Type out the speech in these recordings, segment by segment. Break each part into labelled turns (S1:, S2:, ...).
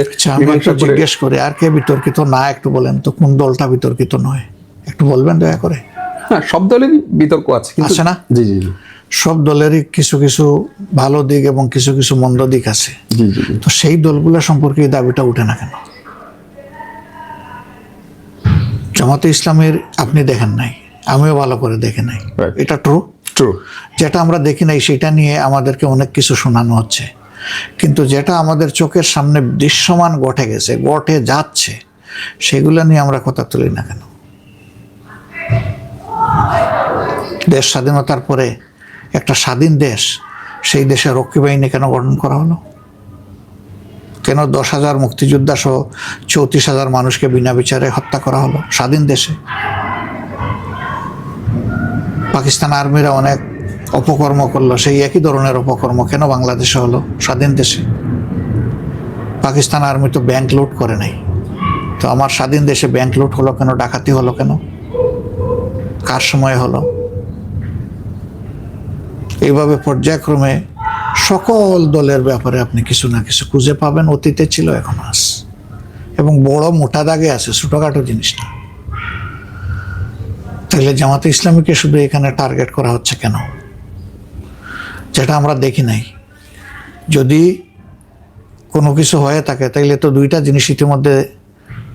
S1: আচ্ছা আমি একটু
S2: করে-
S1: জিজ্ঞেস করি আর কে বিতর্কিত? না একটু বলেন তো কোন দলটা বিতর্কিত নয়? একটু বলবেন দয়া করে?
S2: হ্যাঁ সব দলেরই বিতর্ক আছে
S1: আছে না?
S2: জি জি
S1: সব দলেরই কিছু কিছু ভালো দিক এবং কিছু কিছু মন্দ দিক আছে। তো সেই দলগুলো সম্পর্কে এই দাবিটা উঠে না কেন? জামাতে ইসলামের আপনি দেখেন নাই আমিও ভালো করে দেখে নাই। এটা ট্রু
S2: ট্রু
S1: যেটা আমরা দেখি নাই সেটা নিয়ে আমাদেরকে অনেক কিছু শোনানো হচ্ছে। কিন্তু যেটা আমাদের চোখের সামনে দৃশ্যমান ঘটে গেছে, ঘটে যাচ্ছে, সেগুলো নিয়ে আমরা কথা তুলি না কেন? দেশ স্বাধীনতার পরে একটা স্বাধীন দেশ, সেই দেশে রক্ষী বাহিনী কেন গঠন করা হলো? কেন দশ হাজার মুক্তিযোদ্ধা সহ চৌত্রিশ হাজার মানুষকে বিনা বিচারে হত্যা করা হলো স্বাধীন দেশে? পাকিস্তান আর্মিরা অনেক অপকর্ম করল, সেই একই ধরনের অপকর্ম কেন বাংলাদেশে হলো? স্বাধীন দেশে। পাকিস্তান আর্মি তো ব্যাংক লুট করে নাই। তো আমার স্বাধীন দেশে ব্যাংক লুট হলো কেন? ডাকাতি হলো কেন? কার সময় হলো? এইভাবে পর্যায়ক্রমে সকল দলের ব্যাপারে আপনি কিছু না কিছু খুঁজে পাবেন। অতীতে ছিল, এখন আস। এবং বড় মোটা দাগে আছে, ছোটোখাটো জিনিস না তাহলে জামাতে ইসলামীকে শুধু এখানে টার্গেট করা হচ্ছে কেন? যেটা আমরা দেখি নাই। যদি কোনো কিছু হয়ে থাকে তাইলে তো দুইটা জিনিস ইতিমধ্যে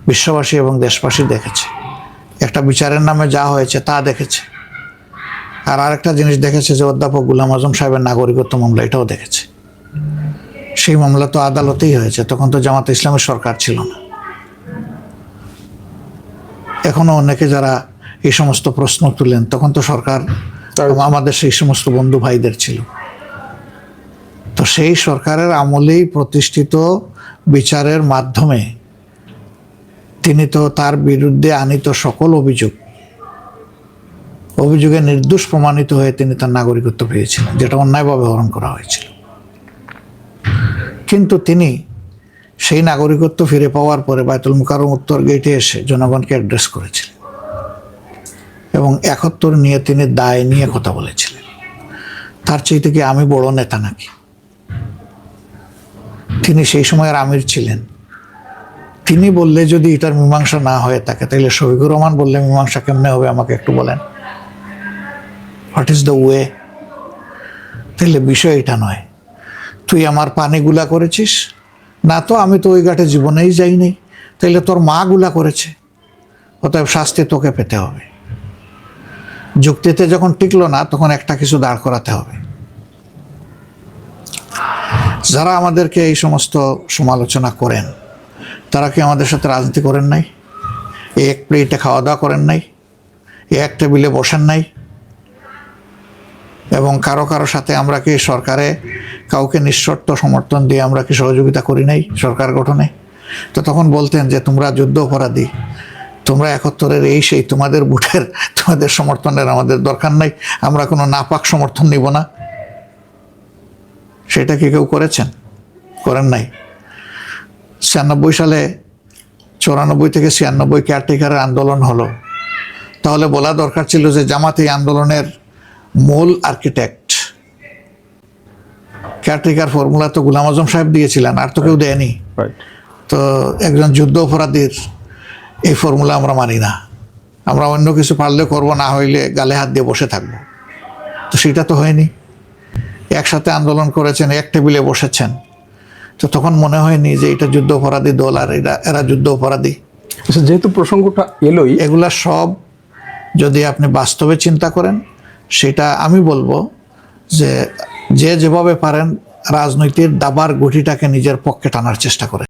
S1: বিশ্ববাসী এবং দেশবাসী দেখেছে। একটা বিচারের নামে যা হয়েছে তা দেখেছে। আর আরেকটা জিনিস দেখেছে যে অধ্যাপক গুলাম আজম সাহেবের নাগরিকত্ব মামলা এটাও দেখেছে। সেই মামলা তো আদালতেই হয়েছে তখন তো জামাতে ইসলামের সরকার ছিল না। এখনও অনেকে যারা এই সমস্ত প্রশ্ন তুলেন তখন তো সরকার আমাদের সেই সমস্ত বন্ধু ভাইদের ছিল। তো সেই সরকারের আমলেই প্রতিষ্ঠিত বিচারের মাধ্যমে তিনি তো তার বিরুদ্ধে আনিত সকল অভিযোগ অভিযোগে নির্দোষ প্রমাণিত হয়ে তিনি তার নাগরিকত্ব পেয়েছিলেন, যেটা অন্যায়ভাবে হরণ করা হয়েছিল। কিন্তু তিনি সেই নাগরিকত্ব ফিরে পাওয়ার পরে বায়তুল মুকাররম উত্তর গেটে এসে জনগণকে অ্যাড্রেস করেছিলেন এবং একাত্তর নিয়ে তিনি দায় নিয়ে কথা বলেছিলেন। তার চাইতে কি আমি বড় নেতা নাকি? তিনি সেই সময়ের আমির ছিলেন। তিনি বললে যদি এটার মীমাংসা না হয়ে থাকে তাহলে শহীদুর রহমান বললে মীমাংসা কেমনে হবে আমাকে একটু বলেন। হোয়াট ইজ দ্য ওয়ে তাহলে বিষয় এটা নয়। তুই আমার পানি গুলা করেছিস, না তো আমি তো ওই ঘাটে জীবনেই যাইনি, তাইলে তোর মা গুলা করেছে। অতএব শাস্তি তোকে পেতে হবে। যুক্তিতে যখন টিকলো না, তখন একটা কিছু দাঁড় করাতে হবে। যারা আমাদেরকে এই সমস্ত সমালোচনা করেন, তারা কি আমাদের সাথে রাজনীতি করেন নাই? এক প্লেটে খাওয়া দাওয়া করেন নাই? এক টেবিলে বসেন নাই? এবং কারও কারও সাথে আমরা কি সরকারে কাউকে নিঃশর্ত সমর্থন দিয়ে আমরা কি সহযোগিতা করি নাই সরকার গঠনে? তো তখন বলতেন যে, তোমরা যুদ্ধ অপরাধী, তোমরা একাত্তরের এই সেই তোমাদের বুটের, তোমাদের সমর্থনের আমাদের দরকার নাই, আমরা কোনো নাপাক সমর্থন নিব না। সেটা কি কেউ করেছেন? করেন নাই। ছিয়ানব্বই সালে চৌরানব্বই থেকে ছিয়ানব্বই কেয়ারটেকারের আন্দোলন হলো। তাহলে বলা দরকার ছিল যে জামাত এই আন্দোলনের মূল আর্কিটেক্ট। কেয়ারটেকার ফর্মুলা তো গুলাম আজম সাহেব দিয়েছিলেন আর তো কেউ দেয়নি। তো একজন যুদ্ধ অপরাধীর এই ফর্মুলা আমরা মানি না। আমরা অন্য কিছু পারলে করব না হইলে গালে হাত দিয়ে বসে থাকব। তো সেটা তো হয়নি। একসাথে আন্দোলন করেছেন এক টেবিলে বসেছেন। তো তখন মনে হয়নি যে এটা যুদ্ধ অপরাধী দল আর এরা এরা যুদ্ধ অপরাধী
S2: আচ্ছা যেহেতু প্রসঙ্গটা এলোই।
S1: এগুলা সব যদি আপনি বাস্তবে চিন্তা করেন সেটা আমি বলব যে যে যেভাবে পারেন রাজনৈতিক দাবার গুটিটাকে নিজের পক্ষে টানার চেষ্টা করে